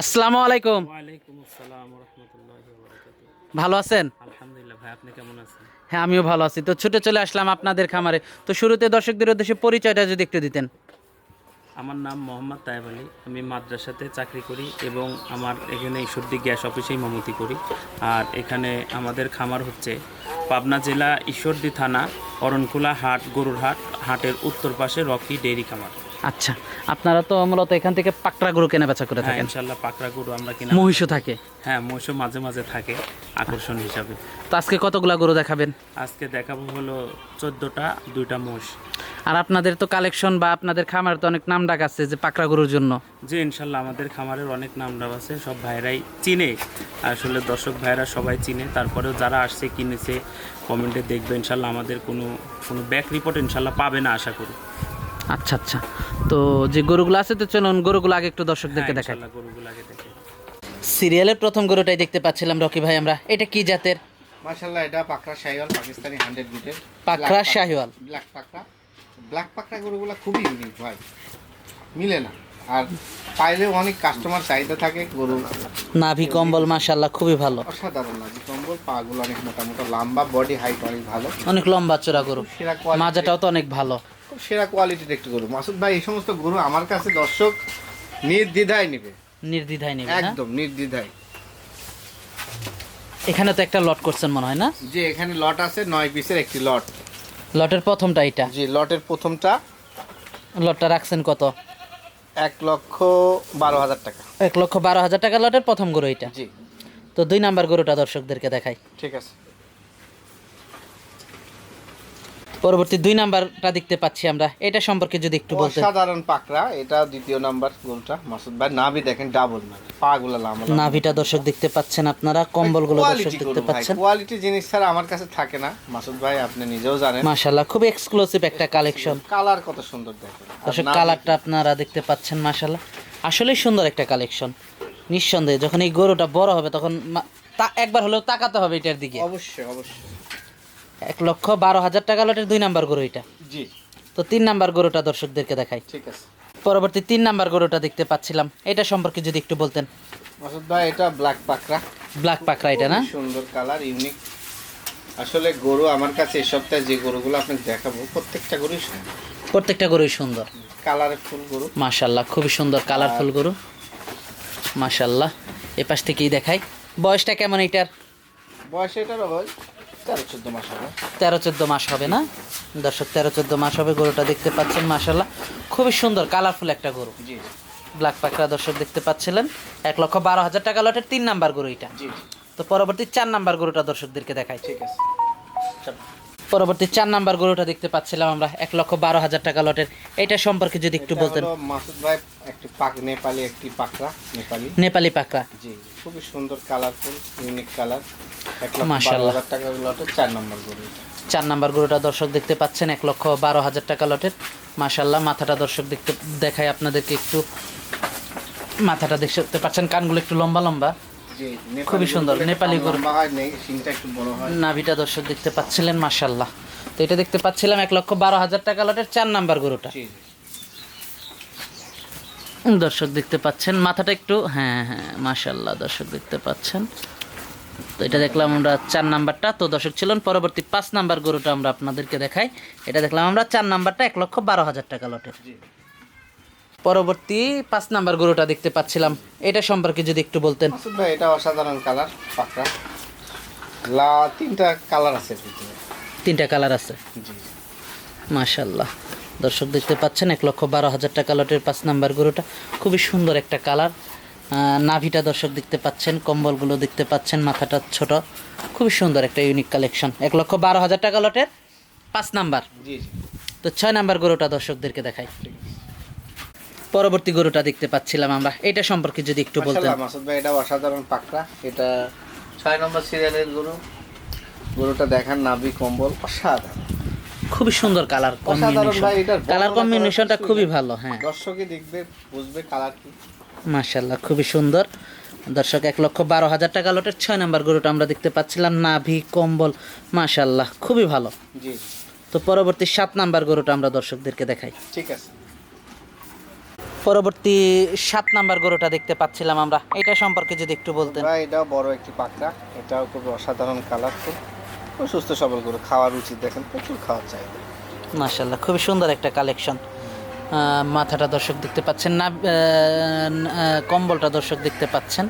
আসসালামু আলাইকুম। ওয়ালাইকুম আসসালাম রহমতুল্লাহ ভালো আছেন? আলহামদুলিল্লাহ ভাই আপনি কেমন আছেন? হ্যাঁ আমিও ভালো আছি। তো ছুটে চলে আসলাম আপনাদের খামারে। তো শুরুতে দর্শকদের উদ্দেশ্যে পরিচয়টা যদি একটু দিতেন। আমার নাম মোহাম্মদ তায়েব আলী। আমি মাদ্রাসাতে চাকরি করি এবং আমার এখানে ঈশ্বরদী গ্যাস অফিসেই মমতি করি। আর এখানে আমাদের খামার হচ্ছে পাবনা জেলা ঈশ্বরদী থানা অরণকুলা হাট গরুর হাট হাটের উত্তর পাশে রকি ডেইরি খামার। আচ্ছা আপনারা তো মূলত এখান থেকে পাকড়া গরু কেনা বেচা করে হ্যাঁ থাকেন। ইনশাল্লাহ পাকড়া গরু আমরা কিনা মহিষও থাকে। হ্যাঁ মহিষও মাঝে মাঝে থাকে আকর্ষণ হিসাবে। তো আজকে কতগুলা গরু দেখাবেন? আজকে দেখাবো হলো চোদ্দোটা দুইটা মোষ আর আপনাদের তো কালেকশন বা আপনাদের খামার তো অনেক নাম ডাক আছে যে পাকড়া গরুর জন্য। যে ইনশাল্লাহ আমাদের খামারের অনেক নাম ডাক আছে সব ভাইরাই চিনে। আসলে দর্শক ভাইরা সবাই চিনে তারপরেও যারা আসছে কিনেছে কমেন্টে দেখবে ইনশাল্লাহ আমাদের কোনো কোনো ব্যাক রিপোর্ট ইনশাল্লাহ পাবে না আশা করি। আচ্ছা আচ্ছা। তো যে গরুগুলো আছে তো চলুন গরুগুলো আগে একটু দর্শকদেরকে হ্যাঁ, দেখাই। গরুগুলো আগে দেখে। সিরিয়ালের প্রথম গরুটাই দেখতে পাচ্ছিলাম রকি ভাই আমরা। এটা কি জাতের? মাশাল্লাহ এটা পাকরা শাহিওয়াল পাকিস্তানি হান্ড্রেড বিটের পাকরা শাহিওয়াল। ব্ল্যাক পাকরা ব্ল্যাক পাকরা গরুগুলো খুবই ইউনিক ভাই। মিলে না। আর পাইলেও অনেক কাস্টমার চাহিদা থাকে গরু নাভি কম্বল মাশাল্লাহ খুবই ভালো। অসাধারণ নাভি কম্বল। পাগুলো অনেক মোটা মোটা লম্বা বডি হাইট অনেক ভালো। অনেক লম্বা চড়া গরু। মাজাটাও তো অনেক ভালো। খুব সেরা কোয়ালিটির একটি গরু। মাসুদ ভাই এই সমস্ত গরু আমার কাছে দর্শক নির্দ্বিধায় নেবে। নির্দ্বিধায় নেবে না একদম নির্দ্বিধায়। এখানে তো একটা লট করছেন মনে হয় না? যে এখানে লট আছে নয় পিসের একটি লট লটের প্রথমটা এটা জি লটের প্রথমটা লটটা রাখছেন কত? এক লক্ষ বারো হাজার টাকা। এক লক্ষ বারো হাজার টাকা লটের প্রথম গরু এটা জি। তো দুই নাম্বার গরুটা দর্শকদেরকে দেখাই। ঠিক আছে। পরবর্তী দুই নাম্বারটা দেখতে পাচ্ছি আমরা। এটা সম্পর্কে যদি একটু বলতেন। অসাধারণ পাকড়া। এটা দ্বিতীয় নাম্বার গোলটা। মাসুদ ভাই নাভি দেখেন ডাবল নাভি পা গুলো লাম নাভিটা দর্শক দেখতে পাচ্ছেন আপনারা কম্বলগুলো দর্শক দেখতে পাচ্ছেন। কোয়ালিটি জিনিস ছাড়া আমার কাছে থাকে না। মাসুদ ভাই আপনি নিজেও জানেন। মাশাল্লাহ খুব এক্সক্লুসিভ একটা কালেকশন কালার কত সুন্দর দেখেন। দর্শক কালারটা আপনারা দেখতে পাচ্ছেন মাশাল্লাহ আসলে সুন্দর একটা কালেকশন নিঃসন্দেহে যখন এই গরুটা বড় হবে তখন একবার হলেও তাকাতে হবে এটার দিকে। অবশ্যই অবশ্যই। এক লক্ষ বারো হাজার টাকা লটের দুই নাম্বার গরু এটা। জি। তো তিন নাম্বার গরুটা দর্শকদেরকে দেখাই। ঠিক আছে। পরবর্তী তিন নাম্বার গরুটা দেখতে পাচ্ছিলাম। এটা সম্পর্কে যদি একটু বলতেন। মাসুদ ভাই এটা ব্ল্যাক পাকড়া। ব্ল্যাক পাকড়া এটা না? সুন্দর কালার ইউনিক আসলে গরু আমার কাছে এই সপ্তাহে যে গরুগুলো আপনাকে দেখাবো প্রত্যেকটা গরুই সুন্দর। প্রত্যেকটা গরুই সুন্দর। কালারে ফুল গরু। মাশাল্লাহ খুবই সুন্দর কালারফুল গরু। মাশাল্লাহ এ পাশ থেকেই দেখাই। বয়সটা কেমন এটার? বয়স এটার হয় তেরো চোদ্দ মাস হবে। না? দর্শক তেরো চোদ্দ মাস হবে গরুটা দেখতে পাচ্ছেন মাশাল্লাহ খুবই সুন্দর কালারফুল একটা গরু। ব্ল্যাক পাকড়া দর্শক দেখতে পাচ্ছিলেন। এক লক্ষ বারো হাজার টাকা লটের তিন নাম্বার গরু এটা। তো পরবর্তী চার নাম্বার গরুটা দর্শকদেরকে দেখাই। ঠিক আছে। পরবর্তী চার নাম্বার গরুটা দেখতে পাচ্ছিলাম আমরা এক লক্ষ বারো হাজার টাকা লটের। এটা সম্পর্কে যদি একটু বলতেন। মাসুদ ভাই একটি পাক নেপালি একটি পাকড়া নেপালি। নেপালি পাকড়া। জি খুবই সুন্দর কালারফুল ইউনিক কালার চার নম্বর গরু এটা। চার নাম্বার গরুটা দর্শক দেখতে পাচ্ছেন এক লক্ষ বারো হাজার টাকা লটের। মাশাল্লাহ মাথাটা দর্শক দেখতে দেখায় আপনাদেরকে একটু। মাথাটা দেখতে পাচ্ছেন কানগুলো একটু লম্বা লম্বা। খুবই সুন্দর, নেপালি গরু। নাভিটা দর্শক দেখতে পাচ্ছিলেন মাশাল্লাহ তো এটা দেখতে পাচ্ছিলাম এক লক্ষ বারো হাজার টাকা লটের চার নাম্বার গরুটা। দর্শক দেখতে পাচ্ছেন মাথাটা একটু হ্যাঁ হ্যাঁ মাশাল্লাহ দর্শক দেখতে পাচ্ছেন। তো এটা দেখলাম আমরা চার নাম্বারটা। তো দর্শক ছিলেন পরবর্তী পাঁচ নাম্বার গরুটা আমরা আপনাদেরকে দেখাই। এটা দেখলাম আমরা চার নাম্বারটা এক লক্ষ বারো হাজার টাকা লটের পরবর্তী পাঁচ নাম্বার গরুটা দেখতে পাচ্ছিলাম। এটা সম্পর্কে যদি একটু বলতেন। ভাই এটা অসাধারণ কালার পাকড়া। লা তিনটা কালার আছে তিনটা কালার আছে। জি। মাশাল্লাহ দর্শক দেখতে পাচ্ছেন এক লক্ষ বারো হাজার টাকা লটের পাঁচ নাম্বার গরুটা। খুবই সুন্দর একটা কালার। নাভিটা দর্শক দেখতে পাচ্ছেন কম্বলগুলো দেখতে পাচ্ছেন মাথাটা ছোট। খুবই সুন্দর একটা ইউনিক কালেকশন এক লক্ষ বারো হাজার টাকা লটের পাঁচ নাম্বার। তো ছয় নাম্বার গরুটা দর্শকদেরকে দেখাই। পরবর্তী গরুটা দেখতে পাচ্ছিলাম আমরা। এটা সম্পর্কে যদি একটু বলতেন। মাসুদ ভাই এটা অসাধারণ পাকড়া। এটা ছয় নম্বর সিরিয়ালের গরু। গরুটা দেখান নাভি কম্বল অসাধারণ। খুবই সুন্দর কালার কম্বিনেশন কালার কম্বিনেশনটা খুবই ভালো হ্যাঁ। দর্শকে দেখবে বুঝবে কালার কি। মাশাল্লাহ খুবই সুন্দর। দর্শক এক লক্ষ বারো হাজার টাকা লটের ছয় নাম্বার গরুটা আমরা দেখতে পাচ্ছিলাম নাভি কম্বল মাশাল্লাহ খুবই ভালো। জি। তো পরবর্তী সাত নাম্বার গরুটা আমরা দর্শকদেরকে দেখাই। ঠিক আছে। পরবর্তী সাত নাম্বার গরুটা দেখতে পাচ্ছিলাম আমরা। এটা সম্পর্কে যদি একটু বলতেন। ভাই এটাও বড় একটি পাকড়া। এটাও খুব অসাধারণ কালার খুব সুস্থ সবল গরু। খাওয়ার উচিত দেখেন প্রচুর খাওয়ার চাহিদা। মাশাল্লাহ খুবই সুন্দর একটা কালেকশন। মাথাটা দর্শক দেখতে পাচ্ছেন না কম্বলটা দর্শক দেখতে পাচ্ছেন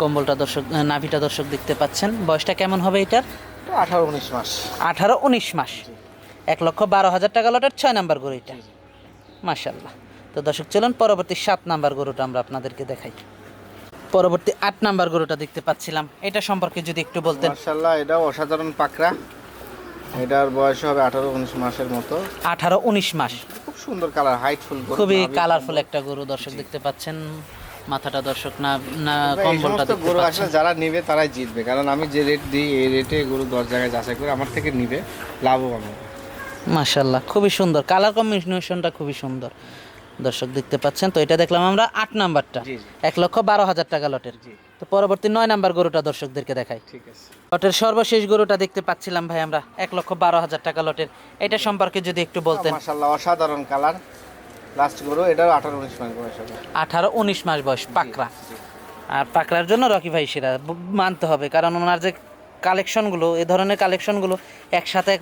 কম্বলটা দর্শক নাভিটা দর্শক দেখতে পাচ্ছেন। বয়সটা কেমন হবে এটার? এটা আঠারো উনিশ মাস। আঠারো উনিশ মাস। এক লক্ষ বারো হাজার টাকা লটের ছয় নাম্বার গরু এটা। মাশাল্লাহ তো দর্শক চলুন পরবর্তী সাত নাম্বার গরুটা আমরা আপনাদেরকে দেখাই। পরবর্তী আট নাম্বার গরুটা দেখতে পাচ্ছিলাম। এটা সম্পর্কে যদি একটু বলতেন। মার্শাল্লাহ এটাও অসাধারণ পাকড়া। এটার বয়স হবে আঠারো উনিশ মাসের মতো। আঠারো উনিশ মাস। খুব সুন্দর কালার হাইটফুল খুবই কালারফুল একটা গরু দর্শক দেখতে পাচ্ছেন মাথাটা দর্শক না না কম্বলটা দেখতে গরু আসলে যারা নিবে তারাই জিতবে কারণ আমি যে রেট দিই এই রেটে গরু দশ জায়গায় যাচাই করে আমার থেকে নিবে লাভবান হবে। মাশাল্লাহ খুবই সুন্দর। কালার কম্বিনেশনটা খুবই সুন্দর দর্শক দেখতে পাচ্ছেন। তো এটা দেখলাম আমরা আট নাম্বারটা। এক লক্ষ বারো হাজার টাকা লটের। জি। তো পরবর্তী নয় নাম্বার গরুটা দর্শকদেরকে দেখাই। ঠিক আছে। লটের সর্বশেষ গরুটা দেখতে পাচ্ছিলাম ভাই আমরা এক লক্ষ বারো হাজার টাকা লটের। এটা সম্পর্কে যদি একটু বলতেন। মাশাল্লাহ অসাধারণ কালার। লাস্ট গরু এটাও আঠারো উনিশ মাস বয়স আঠারো উনিশ মাস বয়স পাকড়া। আর পাকড়ার জন্য রকি ভাই সেরা মানতে হবে কারণ ওনার যে কালেকশনগুলো এ ধরনের কালেকশনগুলো একসাথে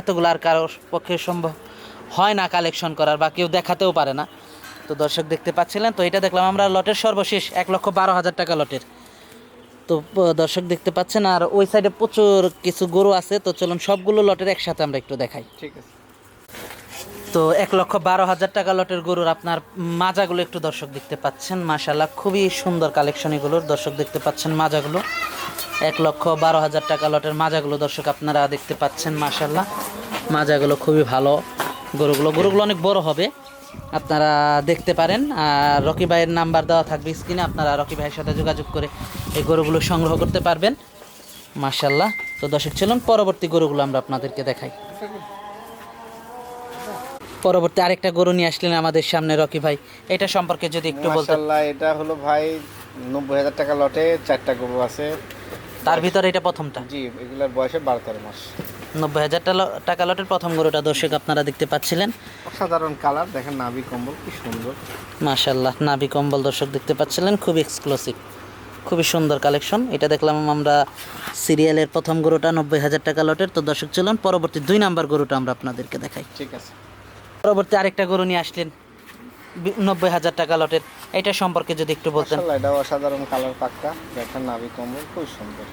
এতগুলো আর কারোর পক্ষে সম্ভব হয় না কালেকশন করার বা কেউ দেখাতেও পারে না। তো দর্শক দেখতে পাচ্ছিলেন তো এটা দেখলাম আমরা লটের সর্বশেষ এক লক্ষ বারো হাজার টাকা লটের। তো দর্শক দেখতে পাচ্ছেন আর ওই সাইডে প্রচুর কিছু গরু আছে তো চলুন সবগুলো লটের একসাথে আমরা একটু দেখাই। ঠিক আছে। তো এক লক্ষ বারো হাজার টাকা লটের গরুর আপনার মাজাগুলো একটু দর্শক দেখতে পাচ্ছেন মাশাল্লাহ খুবই সুন্দর কালেকশন এগুলোর। দর্শক দেখতে পাচ্ছেন মাজাগুলো এক লক্ষ বারো হাজার টাকা লটের মাজাগুলো দর্শক আপনারা দেখতে পাচ্ছেন মাশাল্লাহ মাজাগুলো খুবই ভালো গরুগুলো গরুগুলো অনেক বড় হবে। আপনারা দেখতে পারেন। আর রকি ভাইয়ের নাম্বার দেওয়া থাকবে স্ক্রিনে আপনারা রকি ভাইয়ের সাথে যোগাযোগ করে এই গরুগুলো সংগ্রহ করতে পারবেন। মাশাল্লাহ তো দর্শক চলুন পরবর্তী গরুগুলো আমরা আপনাদেরকে দেখাই। পরবর্তী আরেকটা গরু নিয়ে আসলেন আমাদের সামনে রকি ভাই। এটা সম্পর্কে যদি একটু মাশাল্লাহ এটা হলো ভাই নব্বই হাজার টাকা লটে চারটা গরু আছে। তার ভিতরে এটা প্রথমটা? জি এগুলার বয়সে বারো তেরো মাস। নব্বই হাজার টাকা- লটের প্রথম গরুটা দর্শক আপনারা দেখতে পাচ্ছিলেন। অসাধারণ কালার দেখেন নাভি কম্বল কি সুন্দর। মাশাল্লাহ নাভি কম্বল দর্শক দেখতে পাচ্ছিলেন খুব এক্সক্লুসিভ খুবই সুন্দর কালেকশন এটা দেখলাম আমরা সিরিয়ালের প্রথম গরুটা নব্বই হাজার টাকা লটের। তো দর্শক চলুন পরবর্তী দুই নাম্বার গরুটা আমরা আপনাদেরকে দেখাই। ঠিক আছে। পরবর্তী আরেকটা গরু নিয়ে আসলেন নব্বই হাজার টাকা লটের। এটা সম্পর্কে যদি একটু বলতেন। এটা অসাধারণ কালার পাক্কা। দেখেন নাভি কম্বল খুব সুন্দর।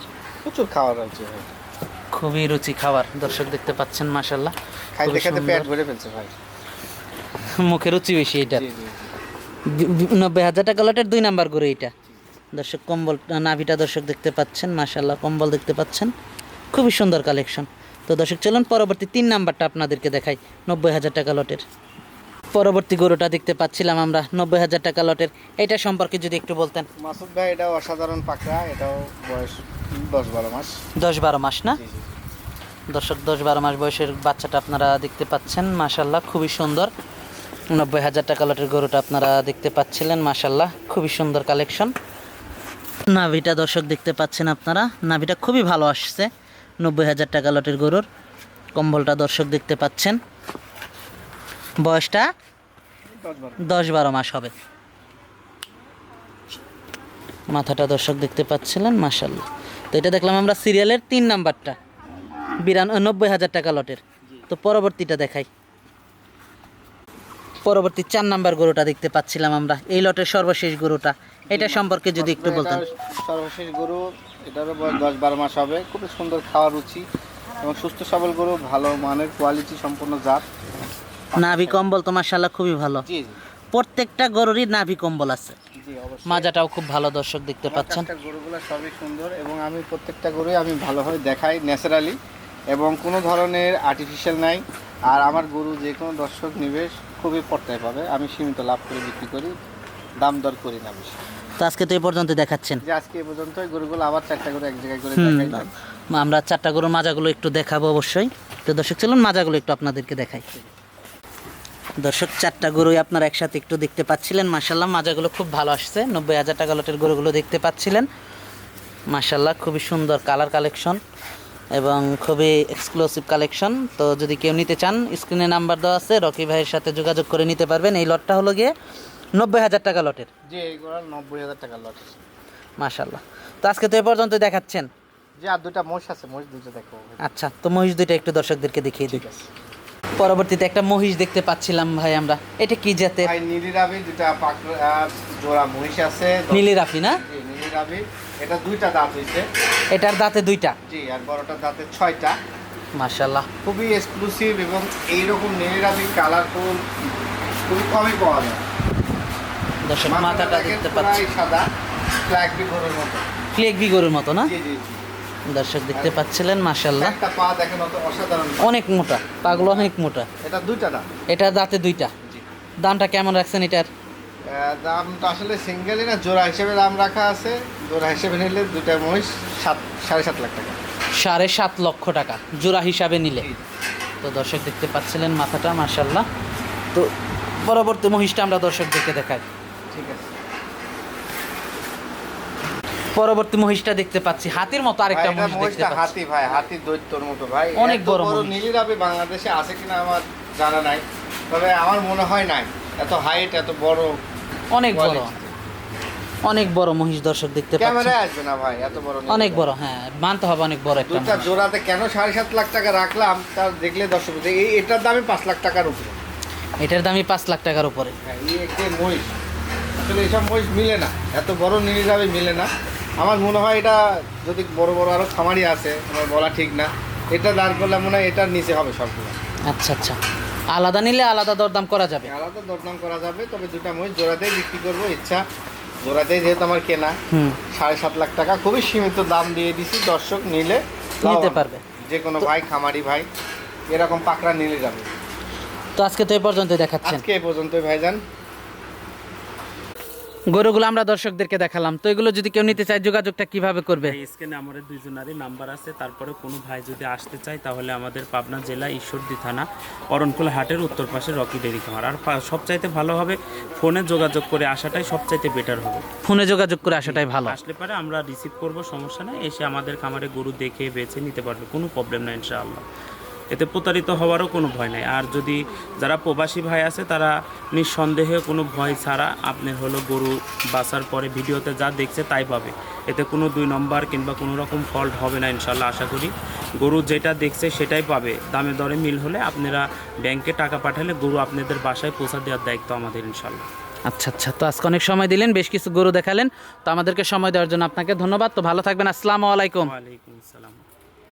প্রচুর খাওয়ার আছে ভাই। খুবই রুচি খাবার। দর্শক দেখতে পাচ্ছেন মাশাল্লাহ খাইতে খাইতে পেট ভরে ফেলছে ভাই। মুখে রুচি বেশি এটা নব্বই হাজার টাকা লটের দুই নাম্বার করে এটা দর্শক কম্বল নাভিটা দর্শক দেখতে পাচ্ছেন মাশাল্লাহ কম্বল দেখতে পাচ্ছেন। খুবই সুন্দর কালেকশন তো দর্শক চলুন পরবর্তী তিন নাম্বারটা আপনাদেরকে দেখাই নব্বই হাজার টাকা লটের। পরবর্তী গরুটা দেখতে পাচ্ছিলাম আমরা নব্বই হাজার টাকা লটের। এটা সম্পর্কে যদি একটু বলতেন। মাসুদ ভাই এটা অসাধারণ পাকড়া এটাও বয়স দশ বারো মাস। দশ বারো মাস না? দর্শক দশ বারো মাস বয়সের বাচ্চাটা আপনারা দেখতে পাচ্ছেন মাশাল্লাহ খুবই সুন্দর। নব্বই হাজার টাকা লটের গরুটা আপনারা দেখতে পাচ্ছিলেন মাশাল্লাহ খুবই সুন্দর কালেকশন। নাভিটা দর্শক দেখতে পাচ্ছেন আপনারা নাভিটা খুবই ভালো আসছে নব্বই হাজার টাকা লটের গরুর। কম্বলটা দর্শক দেখতে পাচ্ছেন। বয়সটা দশ বারো মাস হবে। মাথাটা দর্শক দেখতে পাচ্ছিলেন মাশাল্লাহ তো এটা দেখলাম আমরা সিরিয়ালের তিন নাম্বারটা। বিরানব্বই হাজার টাকা লটের। তো পরবর্তীটা দেখাই। পরবর্তী চার নাম্বার গরুটা দেখতে পাচ্ছিলাম আমরা। এই লটের সর্বশেষ গরুটা। এটা সম্পর্কে যদি একটু বলতেন। সর্বশেষ গরু। এটারও দশ বারো মাস হবে। খুব সুন্দর খাওয়া রুচি এবং সুস্থ সবল গরু ভালো মানের কোয়ালিটি সম্পন্ন জাত। নাভি কম্বল তো মাশাল্লাহ খুবই ভালো। প্রত্যেকটা গরুরই নাভি কম্বল আছে। মাজাটাও খুব ভালো দর্শক দেখতে পাচ্ছেন। গরুগুলো সবই সুন্দর এবং আমি প্রত্যেকটা গরুই আমি ভালোভাবে দেখাই ন্যাচারালি এবং কোনো ধরনের আর্টিফিশিয়াল নাই। আর আমার গরু যে কোনো দর্শক নিবেশ খুবই পর্তায় পাবে। আমি সীমিত লাভ করে বিক্রি করি দাম দর করি না বেশি। তো আজকে তো এই পর্যন্ত দেখাচ্ছেন। যে আজকে এই পর্যন্ত গরুগুলো আবার চারটা করে এক জায়গায় করে আমরা চারটা গরুর মাজাগুলো একটু দেখাবো অবশ্যই। তো দর্শক চলুন মাজাগুলো একটু আপনাদেরকে দেখাই। দর্শক চারটা গরুই আপনারা একসাথে একটু দেখতে পাচ্ছিলেন। মাসাল্লাহ মাজাগুলো খুব ভালো আসছে। নব্বই হাজার টাকা লটের গরুগুলো দেখতে পাচ্ছিলেন। মাসাল্লাহ খুবই সুন্দর কালার কালেকশন এবং খুবই এক্সক্লুসিভ কালেকশন তো যদি কেউ নিতে চান স্ক্রিনে নাম্বার দেওয়া আছে রকি ভাইয়ের সাথে যোগাযোগ করে নিতে পারবেন। এই লটটা হলো গিয়ে নব্বই হাজার টাকা লটের। এই নব্বই হাজার টাকা লট। মাশাল্লাহ তো আজকে তো এ পর্যন্ত দেখাচ্ছেন। যে আর দুটা মোষ আছে মহিষ দুটো দেখো। আচ্ছা তো মহিষ দুইটা একটু দর্শকদেরকে দেখিয়ে দিই। পরবর্তীতে একটা মহিষ দেখতে পাচ্ছিলাম ভাই আমরা। এটা কি জাতের? ভাই নীলি রাবি দুটা পাকড়া জোড়া মহিষ আছে। নীলিরাফি না? জি, নীলিরাবি এটা দুইটা দাঁত হইছে। এটার দাঁতে দুইটা? জি আর বড়টা দাঁতে ছয়টা। মাশাল্লাহ খুবই এক্সক্লুসিভ এবং এইরকম নীলি রাবি কালারফুল খুবই কমই পাওয়া যায়। দর্শক মাথাটা দেখতে পাচ্ছি। সাদা ফ্ল্যাগবি গরুর মতো। ফ্লেক বি গরুর মতো না? জি জি। দর্শক দেখতে পাচ্ছিলেন অসাধারণ। অনেক মোটা পাগুলো অনেক মোটা। এটা দুইটা দাম এটা দাঁতে দুইটা। দামটা কেমন রাখছেন এটার? দামটা আসলে সিঙ্গেলই না জোড়া হিসেবে দাম রাখা আছে। জোড়া হিসেবে নিলে দুইটা মহিষ সাত সাড়ে সাত লাখ টাকা। সাড়ে সাত লক্ষ টাকা জোড়া হিসাবে নিলে। তো দর্শক দেখতে পাচ্ছিলেন মাথাটা মাশাল্লাহ তো পরবর্তী মহিষটা আমরা দর্শকদেরকে দেখাই। ঠিক আছে। পরবর্তী মহিষটা দেখতে পাচ্ছি। হাতির মতো আরেকটা মহিষ দেখতে মহিষটা পাচ্ছি। হাতি ভাই হাতি দৈত্যর মতো ভাই। অনেক এত বড় মহিষ। বাংলাদেশে আছে কিনা আমার জানা নাই। তবে আমার মনে হয় নাই। এত হাইট এত বড় অনেক বড়। অনেক বড় মহিষ দর্শক দেখতে পাচ্ছি। ক্যামেরায় আসবে না ভাই এত বড় অনেক বড় হ্যাঁ মানতে হবে অনেক বড় একটা দুটা জোড়াতে কেন সাড়ে সাত লাখ টাকা রাখলাম তার দেখলে দর্শক এই এটার দামই পাঁচ লাখ টাকার উপরে। এটার দামই পাঁচ লাখ টাকার উপরে। হ্যাঁ এই একটি মহিষ। আসলে এইসব মহিষ মিলে না। এত বড় নীলি রাবি মিলে না। আমার মনে হয় এটা যদি বড় বড় আরও খামারি আছে আমার বলা ঠিক না। এটা দাঁড় করলে মনে হয় এটার নিচে হবে সবগুলো। আচ্ছা আচ্ছা। আলাদা নিলে আলাদা দরদাম করা যাবে। আলাদা দরদাম করা যাবে তবে দুটা মহিষ জোড়াতেই বিক্রি করব ইচ্ছা। জোড়াতেই যেহেতু আমার কেনা সাড়ে সাত লাখ টাকা খুবই সীমিত দাম দিয়ে দিছি দর্শক নিলে নিতে পারবে। যে কোনো ভাই খামারি ভাই এরকম পাকড়া নিলে যাবে। তো আজকে তো এই পর্যন্ত দেখাচ্ছেন। আজকে এ পর্যন্ত ভাইজান। গরুগুলো আমরা দর্শকদেরকে দেখালাম। তো এগুলো যদি কেউ নিতে চায় যোগাযোগটা কীভাবে করবে? এই স্ক্যানে আমাদের দুইজনারই নাম্বার আছে। তারপরে কোনো ভাই যদি আসতে চায় তাহলে আমাদের পাবনা জেলা ঈশ্বরদী থানা অরণকুলা হাটের উত্তর পাশে রকি ডেরি খামার আর সবচাইতে ভালো হবে ফোনে যোগাযোগ করে আসাটাই সবচাইতে বেটার হবে। ফোনে যোগাযোগ করে আসাটাই ভালো। আসলে পারে আমরা রিসিভ করব সমস্যা নেই। এসে আমাদের খামারে গরু দেখে বেছে নিতে পারবে কোনো প্রবলেম নাই ইনশাআল্লাহ। এতে প্রতারিত হওয়ারও কোনো ভয় নাই। আর যদি যারা প্রবাসী ভাই আছে তারা নিঃসন্দেহে কোনো ভয় ছাড়া আপনার হলো গরু বাসার পরে ভিডিওতে যা দেখছে তাই পাবে। এতে কোনো দুই নম্বর কিংবা কোনো রকম ফল্ট হবে না ইনশাল্লাহ আশা করি। গরু যেটা দেখছে সেটাই পাবে। দামে দরে মিল হলে আপনারা ব্যাংকে টাকা পাঠালে গরু আপনাদের বাসায় পৌঁছা দেওয়ার দায়িত্ব আমাদের ইনশাল্লাহ আচ্ছা আচ্ছা। তো আজকে অনেক সময় দিলেন বেশ কিছু গরু দেখালেন। তো আমাদেরকে সময় দেওয়ার জন্য আপনাকে ধন্যবাদ। তো ভালো থাকবেন। আসসালামু আলাইকুম।